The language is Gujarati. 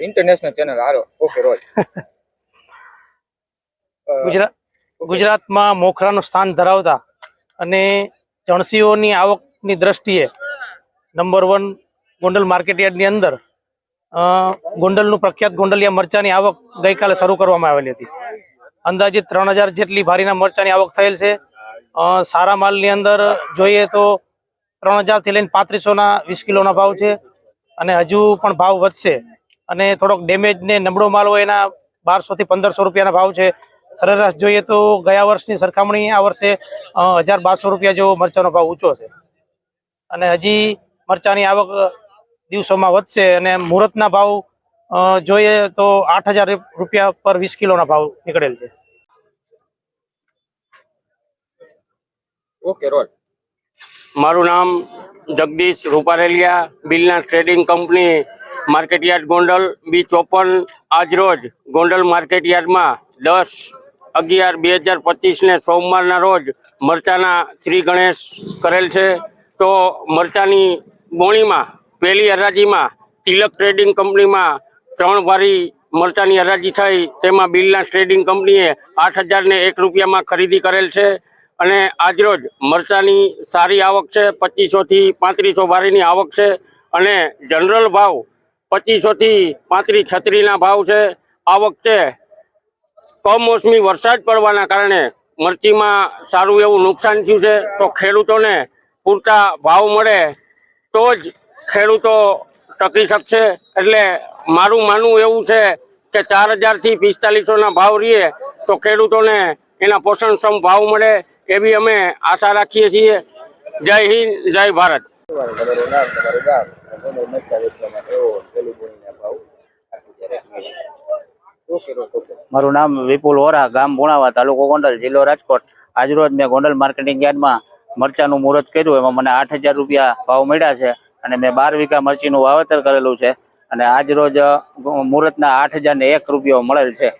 ઇન્ટરનેશનલ ચેનલ હારો. ઓકે રોજ. ગુજરાત ગુજરાતમાં મોખરાનું સ્થાન ધરાવતા અને ચણસીઓની આવકની દ્રષ્ટિએ નંબર વન ગોંડલ માર્કેટયાર્ડની અંદર ગોંડલનું પ્રખ્યાત ગોંડલિયા મરચાની આવક ગઈકાલે શરૂ કરવામાં આવેલી હતી. અંદાજિત ત્રણ હજાર જેટલી ભારીના મરચાની આવક થયેલ છે. સારા માલની અંદર જોઈએ તો ત્રણ હજારથી લઈને પાંત્રીસોના વીસ કિલોના ભાવ છે અને હજુ પણ ભાવ વધશે. અને થોડોક ડેમેજ ને નબળો માલ હોય એના બારસોથી પંદરસો રૂપિયાના ભાવ છે. સરેરાશ જોઈએ તો ગયા વર્ષની સરખામણી આ વર્ષે હજાર બારસો રૂપિયા જેવો મરચાનો ભાવ ઊંચો છે. અને હજી મરચાની આવક દિવસોમાં વધશે અને મુહૂર્તના ભાવ જોઈએ તો આઠ હજાર રૂપિયા પર વીસ કિલોના ભાવ નીકળેલ છે. ઓકે રોજ. મારું નામ Jagdish Rupareliya બિલના trading company market yard Gondal B ચોપન આજરોજ ગોંડલ માર્કેટયાર્ડમાં દસ અગિયાર બે હજાર પચીસને સોમવારના રોજ મરચાના શ્રી ગણેશ કરેલ છે. તો મરચાની બોણીમાં, પહેલી હરાજીમાં, તિલક ટ્રેડિંગ કંપનીમાં ત્રણ વારી મરચાની હરાજી થઈ. તેમાં બિલના ટ્રેડિંગ કંપનીએ આઠ હજારને એક રૂપિયામાં ખરીદી કરેલ છે. અને આજરોજ મરચાની સારી આવક છે. પચીસોથી પાંત્રીસો વારીની આવક છે. અને જનરલ ભાવ પચીસોથી પાંત્રીસ છત્રીના ભાવ છે. આ વખતે કમોસમી વરસાદ પડવાના કારણે મરચીમાં સારું એવું નુકસાન થયું છે. તો ખેડૂતોને પૂરતા ભાવ મળે તો જ ખેડૂતો ટકી શકશે. એટલે મારું માનવું એવું છે કે ચાર હજારથી પિસ્તાલીસોના ભાવ રહીએ તો ખેડૂતોને એના પોષણક્ષમ ભાવ મળે એવી અમે આશા રાખીએ છીએ. જય હિન્દ, જય ભારત. અને ગોંડલ મરચા વેચવા માટે. પેલી બોણીના ભાવ મારું નામ વિપુલ વોરા, ગામ ભુણાવા તાલુકો ગોંડલ, જિલ્લો રાજકોટ. આજરોજ મેં ગોંડલ માર્કેટિંગ યાર્ડમાં મરચાનું મુહૂર્ત કર્યું. એમાં મને આઠ હજાર રૂપિયા ભાવ મળ્યા છે અને મેં બાર વીઘા મરચીનું વાવેતર કરેલું છે. અને આજરોજ મુહૂર્તના આઠ હજાર ને એક રૂપિયો મળેલ છે.